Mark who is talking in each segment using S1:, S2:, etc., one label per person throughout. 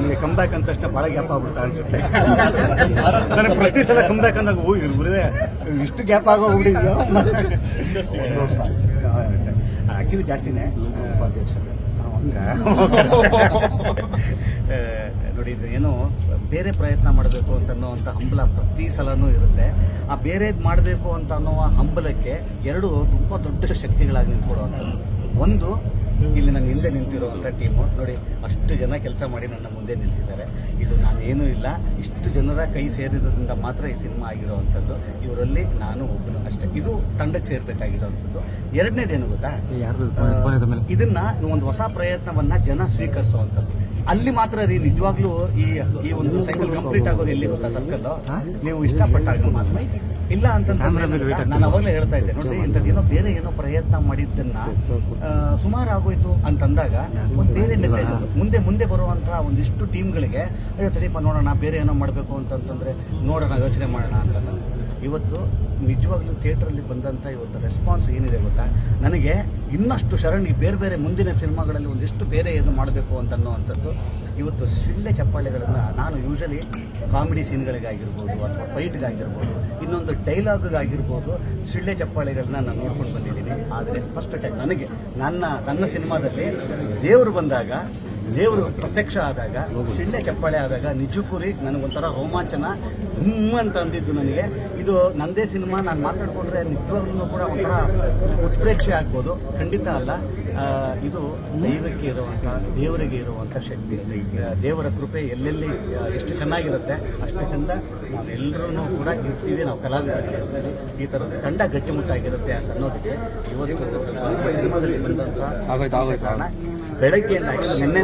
S1: ನನಗೆ come back ಅಂದ ತಕ್ಷಣ ಭಾಳ ಗ್ಯಾಪ್ ಆಗ್ಬಿಡ್ತಾ ಅನ್ಸುತ್ತೆ. ನನಗೆ ಪ್ರತಿ ಸಲ ಕಮ್ ಬ್ಯಾಕ್ ಅಂದಾಗ ಓ ಇವ್ರೆ ಇಷ್ಟು ಗ್ಯಾಪ್ ಆಗೋಗ್ಬಿಟ್ಟಿದ್ಯೋ ಆ್ಯಕ್ಚುಲಿ ಜಾಸ್ತಿನೇ. ಉಪಾಧ್ಯಕ್ಷ ನೋಡಿ ಇದು ಏನು ಬೇರೆ ಪ್ರಯತ್ನ ಮಾಡಬೇಕು ಅಂತ ಅನ್ನೋವಂಥ ಹಂಬಲ ಪ್ರತಿ ಸಲನೂ ಇರುತ್ತೆ. ಆ ಬೇರೆದು ಮಾಡಬೇಕು ಅಂತ ಅನ್ನೋ ಹಂಬಲಕ್ಕೆ ಎರಡು ತುಂಬ ದೊಡ್ಡ ಶಕ್ತಿಗಳಾಗಿ ನಿಂತ್ಕೊಡುವಂಥದ್ದು ಒಂದು ಇಲ್ಲಿ ನನ್ನ ಹಿಂದೆ ನಿಂತಿರುವಂಥ ಟೀಮು ನೋಡಿ ಅಷ್ಟು ಜನ ಕೆಲಸ ಮಾಡಿ ನನ್ನ ಮುಂದೆ ನಿಲ್ಲಿಸಿದ್ದಾರೆ ಇದು ನಾನೇನೂ ಇಲ್ಲ. ಇಷ್ಟು ಜನರ ಕೈ ಸೇರಿರೋದ್ರಿಂದ ಮಾತ್ರ ಈ ಸಿನಿಮಾ ಆಗಿರೋವಂಥದ್ದು ಇವರಲ್ಲಿ ನಾನು ಒಬ್ಬನು ಅಷ್ಟೇ. ಇದು ತಂಡಕ್ಕೆ ಸೇರ್ಬೇಕಾಗಿರೋವಂಥದ್ದು ಎರಡನೇದೇನು ಗೊತ್ತಾ? ಇದನ್ನ ಒಂದು ಹೊಸ ಪ್ರಯತ್ನವನ್ನ ಜನ ಸ್ವೀಕರಿಸುವಂಥದ್ದು ಅಲ್ಲಿ ಮಾತ್ರ ರೀ ನಿಜವಾಗ್ಲೂ ಈ ಈ ಒಂದು ಸೈಕಲ್ ಕಂಪ್ಲೀಟ್ ಆಗೋದು ಎಲ್ಲಿ ಗೊತ್ತಾ? ಸರ್ಕಲ್ಲು ನೀವು ಇಷ್ಟಪಟ್ಟಾಗ ಮಾತ್ರ. ಇಲ್ಲ ಅಂತಂದ್ರೆ ನಾನು ಅವಾಗಲೇ ಹೇಳ್ತಾ ಇದ್ದೆ. ನೋಡಿ ಇಂಥದ್ದೇನೋ ಬೇರೆ ಏನೋ ಪ್ರಯತ್ನ ಮಾಡಿದ್ದನ್ನ ಸುಮಾರು ಆಗೋಯ್ತು ಅಂತಂದಾಗ ಒಂದು ಬೇರೆ ಮೆಸೇಜ್ ಮುಂದೆ ಮುಂದೆ ಬರುವಂತಹ ಒಂದಿಷ್ಟು ಟೀಮ್ಗಳಿಗೆ ಅಯ್ಯೋ ತಡಿಯಪ್ಪ ನೋಡೋಣ ಬೇರೆ ಏನೋ ಮಾಡಬೇಕು ಅಂತಂತಂದ್ರೆ ನೋಡೋಣ ಯೋಚನೆ ಮಾಡೋಣ ಅಂತ. ಇವತ್ತು ನಿಜವಾಗ್ಲೂ ಥಿಯೇಟ್ರಲ್ಲಿ ಬಂದಂಥ ಇವತ್ತು ರೆಸ್ಪಾನ್ಸ್ ಏನಿದೆ ಗೊತ್ತಾ? ನನಗೆ ಇನ್ನಷ್ಟು ಶರಣಿ ಬೇರೆ ಬೇರೆ ಮುಂದಿನ ಸಿನಿಮಾಗಳಲ್ಲಿ ಒಂದಿಷ್ಟು ಬೇರೆ ಏನು ಮಾಡಬೇಕು ಅಂತ ಅನ್ನೋವಂಥದ್ದು ಇವತ್ತು ಸಿಳ್ಳೆ ಚಪ್ಪಾಳೆಗಳನ್ನು ನಾನು ಯೂಶಲಿ ಕಾಮಿಡಿ ಸೀನ್ಗಳಿಗಾಗಿರ್ಬೋದು ಅಥವಾ ಫೈಟ್ಗಾಗಿರ್ಬೋದು ಇನ್ನೊಂದು ಡೈಲಾಗ್ಗಾಗಿರ್ಬೋದು ಸಿಳ್ಳೆ ಚಪ್ಪಾಳೆಗಳನ್ನ ನಾನು ನೋಡ್ಕೊಂಡು ಬಂದಿದ್ದೀನಿ. ಆದರೆ ಫಸ್ಟ್ ಟೈಮ್ ನನಗೆ, ನನ್ನ ನನ್ನ ಸಿನಿಮಾದಲ್ಲಿ ದೇವರು ಬಂದಾಗ ದೇವರು ಪ್ರತ್ಯಕ್ಷ ಆದಾಗ ಶಿಳ್ಳೆ ಚಪ್ಪಾಳೆ ಆದಾಗ ನಿಜಕ್ಕೂ ರೀ ನನಗೊಂಥರ ರೋಮಾಂಚನ ಹುಮ್ಮ ಅಂತ ಅಂದಿದ್ದು ನನಗೆ. ಇದು ನಂದೇ ಸಿನಿಮಾ ನಾನು ಮಾತಾಡ್ಕೊಂಡ್ರೆ ನಿಜವಾಗ್ಲೂ ಕೂಡ ಒಂಥರ ಉತ್ಪ್ರೇಕ್ಷೆ ಆಗ್ಬೋದು. ಖಂಡಿತ ಅಲ್ಲ. ಇದು ದೈವಕ್ಕೆ ಇರುವಂಥ ದೇವರಿಗೆ ಇರುವಂಥ ಶಕ್ತಿ. ದೇವರ ಕೃಪೆ ಎಲ್ಲೆಲ್ಲಿ ಎಷ್ಟು ಚೆನ್ನಾಗಿರುತ್ತೆ ಅಷ್ಟು ಚಂದ ನಾವೆಲ್ಲರೂ ಕೂಡ ಇರ್ತೀವಿ ನಾವು ಕಲಾವಿದರಾಗಿ ಇರ್ತೀವಿ. ಈ ಥರದ ತಂಡ ಗಟ್ಟಿಮುಟ್ಟಾಗಿರುತ್ತೆ ಅಂತ ಅನ್ನೋದಕ್ಕೆ ಇವತ್ತು ಸಿನಿಮಾದಲ್ಲಿ ಬಂದಂಥ ಕಾರಣ. ಬೆಳಗ್ಗೆಯಿಂದ ನಿನ್ನೆ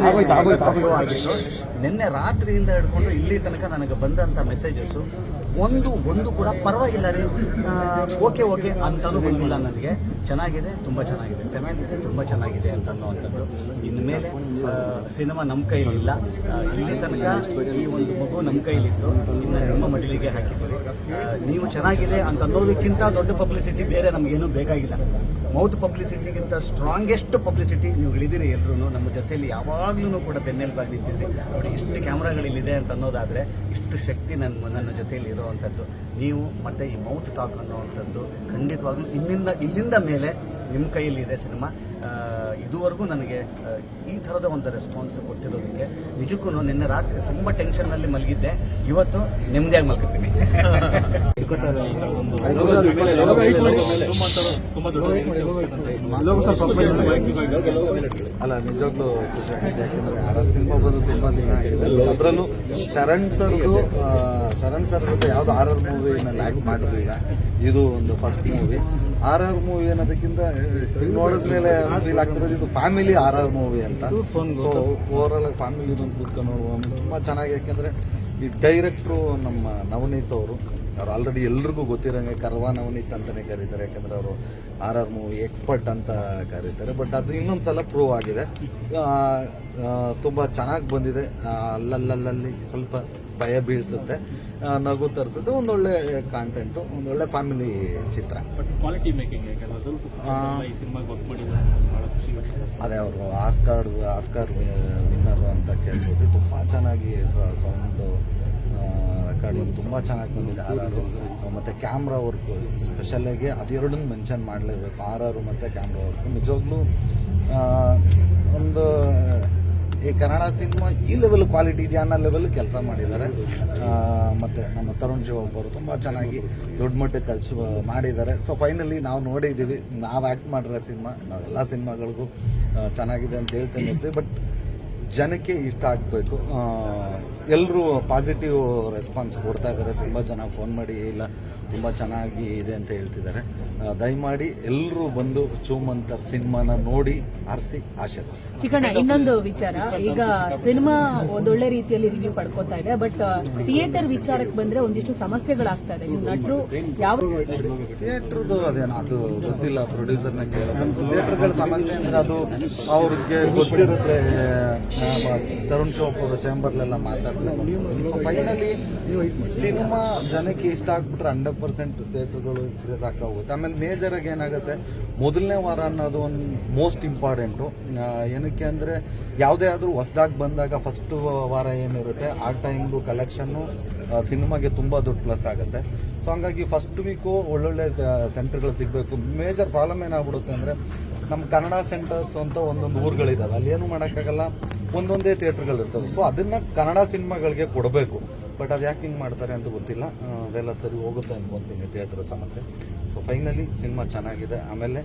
S1: ನಿನ್ನೆ ರಾತ್ರಿಯಿಂದ ಹಿಡ್ಕೊಂಡು ಇಲ್ಲಿ ತನಕ ನನಗೆ ಬಂದಂಥ ಮೆಸೇಜಸ್ಸು ಒಂದು ಒಂದು ಕೂಡ ಪರವಾಗಿಲ್ಲ ರೀ. ಓಕೆ ಓಕೆ ಅಂತಲೂ ಬಂದಿಲ್ಲ ನನಗೆ. ಚೆನ್ನಾಗಿದೆ ತುಂಬ ಚೆನ್ನಾಗಿದೆ. ಚೆನ್ನಾಗಿದೆ ತುಂಬ ಚೆನ್ನಾಗಿದೆ ಅಂತ ಅನ್ನುವಂಥದ್ದು ಇನ್ಮೇಲೆ ಸಿನಿಮಾ ನಮ್ಮ ಕೈಲಿಲ್ಲ. ಇಲ್ಲ ಇಲ್ಲಿ ತನಕ ಈ ಒಂದು ಮಗು ನಮ್ಮ ಕೈಲಿತ್ತು. ಇನ್ನು ನಿಮ್ಮ ಮಡಿಲಿಗೆ ಹಾಕಿದ್ದೀವಿ. ನೀವು ಚೆನ್ನಾಗಿದೆ ಅಂತ ಅನ್ನೋದಕ್ಕಿಂತ ದೊಡ್ಡ ಪಬ್ಲಿಸಿಟಿ ಬೇರೆ ನಮಗೇನು ಬೇಕಾಗಿಲ್ಲ. ಮೌತ್ ಪಬ್ಲಿಸಿಟಿಗಿಂತ ಸ್ಟ್ರಾಂಗೆಸ್ಟ್ ಪಬ್ಲಿಸಿಟಿ ನೀವು ಇಳಿದಿರಿ ಎಲ್ಲರೂ ನಮ್ಮ ಜೊತೆಯಲ್ಲಿ ಯಾವಾಗಲೂ ಕೂಡ ಬೆನ್ನೆಲುಬಾಗಿ ನಿಂತಿದ್ದೆ ನೋಡಿ ಇಷ್ಟು ಕ್ಯಾಮ್ರಾಗಳಿಲ್ಲಿದೆ ಅಂತ ಅನ್ನೋದಾದರೆ ಇಷ್ಟು ಶಕ್ತಿ ನನ್ನ ನನ್ನ ಜೊತೆಯಲ್ಲಿ ಇರೋವಂಥದ್ದು ನೀವು ಮತ್ತು ಈ ಮೌತ್ ಟಾಕ್ ಅನ್ನೋವಂಥದ್ದು ಖಂಡಿತವಾಗ್ಲೂ ಇಲ್ಲಿಂದ ಇಲ್ಲಿಂದ ಮೇಲೆ ನಿಮ್ಮ ಕೈಯಲ್ಲಿದೆ ಸಿನಿಮಾ ಇದುವರೆಗೂ ನನಗೆ ಈ ಥರದ ಒಂದು ರೆಸ್ಪಾನ್ಸ್ ಕೊಟ್ಟಿರೋದಕ್ಕೆ ನಿಜಕ್ಕೂ ನಿನ್ನೆ ರಾತ್ರಿ ತುಂಬ ಟೆನ್ಷನ್ನಲ್ಲಿ ಮಲಗಿದ್ದೆ ಇವತ್ತು ನೆಮ್ಮದಿಯಾಗಿ ಮಲ್ಕೊತೀನಿ
S2: ಅಲ್ಲ ನಿಜವಾಗ್ಲೂ ಖುಷಿ ಆಗಿದೆ. ಯಾಕಂದ್ರೆ ಆರ್ ಸಿನಿಮಾ ಬಂದು ತುಂಬಾ ದಿನ ಆಗಿದೆ. ಅದರಲ್ಲೂ ಶರಣ್ ಸರ್ದು ಶರಣ್ ಸರ್ ಜೊತೆ ಯಾವ್ದು ಆರ್ ಆರ್ ಮೂವಿ ನಾನು ಆಕ್ಟ್ ಮಾಡಿರಲಿಲ್ಲ ಇದು ಒಂದು first movie R R movie ಅನ್ನೋದಕ್ಕಿಂತ ನೋಡಿದ ನೋಡಿದ್ಮೇಲೆ ಫೀಲ್ ಆಗ್ತಿರೋದು ಇದು ಫ್ಯಾಮಿಲಿ ಆರ್ ಆರ್ ಮೂವಿ ಅಂತ. ಸೊ ಓವರ್ ಆಲ್ ಫ್ಯಾಮಿಲಿ ಬಂದು ಕೂತ್ಕೊಂಡು ನೋಡುವ ತುಂಬಾ ಚೆನ್ನಾಗಿ. ಯಾಕಂದ್ರೆ ಈ ಡೈರೆಕ್ಟ್ರು ನಮ್ಮ ನವನೀತ್ ಅವರು ಅವ್ರು ಆಲ್ರೆಡಿ ಎಲ್ರಿಗೂ ಗೊತ್ತಿರೋಂಗೆ ಕರ್ವಾನ್ ಅವನಿತ್ ಅಂತಾನೆ ಕರೀತಾರೆ. ಯಾಕಂದ್ರೆ ಅವರು ಆರ್ ಆರ್ ಮೂವಿ ಎಕ್ಸ್ಪರ್ಟ್ ಅಂತ ಕರೀತಾರೆ. ಬಟ್ ಅದು ಇನ್ನೊಂದು ಸಲ ಪ್ರೂವ್ ಆಗಿದೆ. ತುಂಬ ಚೆನ್ನಾಗಿ ಬಂದಿದೆ. ಅಲ್ಲಲ್ಲಲ್ಲಿ ಸ್ವಲ್ಪ ಭಯ ಬೀಳ್ಸುತ್ತೆ. ನಗು ತರಿಸುತ್ತೆ. ಒಂದೊಳ್ಳೆ ಕಾಂಟೆಂಟು ಒಂದೊಳ್ಳೆ ಫ್ಯಾಮಿಲಿ ಚಿತ್ರ.
S3: ಬಟ್ ಕ್ವಾಲಿಟಿ ಮೇಕಿಂಗ್
S2: ಅದೇ ಅವರು ಆಸ್ಕಾರ್ ಆಸ್ಕಾರ್ ವಿನ್ನರ್ ಅಂತ ಕೇಳ್ಬೋದು. ತುಂಬ ಚೆನ್ನಾಗಿ ಸೌಂಡು ತುಂಬ ಚೆನ್ನಾಗಿ ಬಂದಿದೆ ಆರ್ ಆರು ಮತ್ತು ಕ್ಯಾಮ್ರಾ ವರ್ಕು ಸ್ಪೆಷಲಾಗಿ ಅದೆರಡನ್ನು ಮೆನ್ಷನ್ ಮಾಡಲೇಬೇಕು. ಆರ್ ಆರು ಮತ್ತು ಕ್ಯಾಮ್ರಾ ವರ್ಕು. ನಿಜವಾಗ್ಲೂ ಒಂದು, ಈ ಕನ್ನಡ ಸಿನಿಮಾ ಈ ಲೆವೆಲ್ ಕ್ವಾಲಿಟಿ ಇದೆಯಾ ಅನ್ನೋ ಲೆವೆಲ್ ಕೆಲಸ ಮಾಡಿದ್ದಾರೆ. ಮತ್ತು ನಮ್ಮ ತರುಣ್ ಜೀವ ಒಬ್ಬರು ತುಂಬ ಚೆನ್ನಾಗಿ ದೊಡ್ಡ ಮಟ್ಟಕ್ಕೆ ಕಲ್ಸು, ಮಾಡಿದ್ದಾರೆ. ಸೊ ಫೈನಲಿ ನಾವು ನೋಡಿದ್ದೀವಿ. ನಾವು ಆ್ಯಕ್ಟ್ ಮಾಡಿರೋ ಸಿನಿಮಾ ನಾವೆಲ್ಲ ಸಿನಿಮಾಗಳಿಗೂ ಚೆನ್ನಾಗಿದೆ ಅಂತ ಹೇಳ್ತೇನೆ. ಬಟ್ ಜನಕ್ಕೆ ಇಷ್ಟ ಆಗಬೇಕು. ಎಲ್ಲರೂ ಪಾಸಿಟಿವ್ ರೆಸ್ಪಾನ್ಸ್ ಕೊಡ್ತಾ ಇದ್ದಾರೆ. ತುಂಬ ಜನ ಫೋನ್ ಮಾಡಿ ಇಲ್ಲ ತುಂಬ ಚೆನ್ನಾಗಿ ಇದೆ ಅಂತ ಹೇಳ್ತಿದ್ದಾರೆ. ದಯಮಾಡಿ ಎಲ್ಲರೂ ಬಂದು ಚೂಮಂತರ್ ಸಿನಿಮಾನ ನೋಡಿ ಆರಿಸಿ ಆಶೆ
S4: ಚಿಕ್ಕಣ್ಣ ಇನ್ನೊಂದು ವಿಚಾರ. ಈಗ ಸಿನಿಮಾ ಒಂದೊಳ್ಳೆ ರೀತಿಯಲ್ಲಿ ರಿವ್ಯೂ ಪಡ್ಕೋತಾ ಇದೆ ಬಟ್ ಥಿಯೇಟರ್ ವಿಚಾರಕ್ಕೆ ಬಂದ್ರೆ ಒಂದಿಷ್ಟು ಸಮಸ್ಯೆಗಳಾಗ್ತಾ ಇದೆ. ನಟರು ಯಾವ
S2: ಥಿಯೇಟರ್ದು ಅದೇನು ಅದು ಗೊತ್ತಿಲ್ಲ ಪ್ರೊಡ್ಯೂಸರ್ನ ಕೇಳಬೇಕು ಥಿಯೇಟರ್ಗಳ ಸಮಸ್ಯೆ ಅಂದ್ರೆ ಅದು ಅವ್ರಿಗೆ ಗೊತ್ತಿರುತ್ತೆ ತರುಣ್ ಚೌಪ್ ಅವರು ಚೇಂಬರ್ಲೆಲ್ಲ ಸೊ ಫೈನಲಿ ಸಿನಿಮಾ ಜನಕ್ಕೆ ಇಷ್ಟ ಆಗ್ಬಿಟ್ರೆ ಹಂಡ್ರೆಡ್ ಪರ್ಸೆಂಟ್ ಥಿಯೇಟರ್ಗಳು ಇನ್ಕ್ರೀಸ್ ಆಗ್ತಾ ಹೋಗುತ್ತೆ. ಆಮೇಲೆ ಮೇಜರಾಗಿ ಏನಾಗುತ್ತೆ? ಮೊದಲನೇ ವಾರ ಅನ್ನೋದು ಒಂದು ಮೋಸ್ಟ್ ಇಂಪಾರ್ಟೆಂಟು ಏನಕ್ಕೆ ಅಂದರೆ ಯಾವುದೇ ಆದರೂ ಹೊಸ್ದಾಗಿ ಬಂದಾಗ ಫಸ್ಟ್ ವಾರ ಏನಿರುತ್ತೆ, ಆ ಟೈಮ್ದು ಕಲೆಕ್ಷನ್ನು ಸಿನಿಮಾಗೆ ತುಂಬ ದೊಡ್ಡ ಪ್ಲಸ್ ಆಗುತ್ತೆ. ಸೊ ಹಂಗಾಗಿ ಫಸ್ಟ್ ವೀಕು ಒಳ್ಳೊಳ್ಳೆ ಸೆಂಟರ್ಗಳು ಸಿಗಬೇಕು. ಮೇಜರ್ ಪ್ರಾಬ್ಲಮ್ ಏನಾಗ್ಬಿಡುತ್ತೆ ಅಂದರೆ ನಮ್ಮ ಕನ್ನಡ ಸೆಂಟರ್ಸ್ ಅಂತ ಒಂದೊಂದು ಊರುಗಳಿದ್ದಾವೆ ಅಲ್ಲಿ ಏನು ಮಾಡೋಕ್ಕಾಗಲ್ಲ? ಒಂದೊಂದೇ ಥಿಯೇಟ್ರ್ಗಳು ಇರ್ತವೆ ಸೊ ಅದನ್ನು ಕನ್ನಡ ಸಿನಿಮಾಗಳಿಗೆ ಕೊಡಬೇಕು. ಬಟ್ ಅದು ಯಾಕೆ ಹಿಂಗೆ ಮಾಡ್ತಾರೆ ಅಂತ ಗೊತ್ತಿಲ್ಲ. ಅದೆಲ್ಲ ಸರಿ ಹೋಗುತ್ತೆ ಅನ್ಕೊತೀನಿ ಥಿಯೇಟ್ರ್ ಸಮಸ್ಯೆ. ಸೊ ಫೈನಲಿ ಸಿನಿಮಾ ಚೆನ್ನಾಗಿದೆ. ಆಮೇಲೆ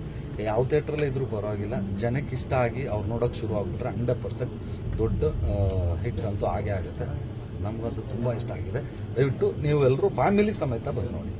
S2: ಯಾವ ಥಿಯೇಟ್ರಲ್ಲಿ ಇದ್ರೂ ಪರವಾಗಿಲ್ಲ. ಜನಕ್ಕೆ ಇಷ್ಟ ಆಗಿ ಅವ್ರು ನೋಡೋಕೆ ಶುರು ಆಗ್ಬಿಟ್ರೆ ಹಂಡ್ರೆಡ್ ಪರ್ಸೆಂಟ್ ದೊಡ್ಡ ಹಿಟ್ ಅಂತೂ ಆಗೇ ಆಗುತ್ತೆ. ನಮಗಂತೂ ತುಂಬ ಇಷ್ಟ ಆಗಿದೆ. ದಯವಿಟ್ಟು ನೀವು ಎಲ್ಲರೂ ಫ್ಯಾಮಿಲಿ ಸಮೇತ ಬಂದು ನೋಡಿ.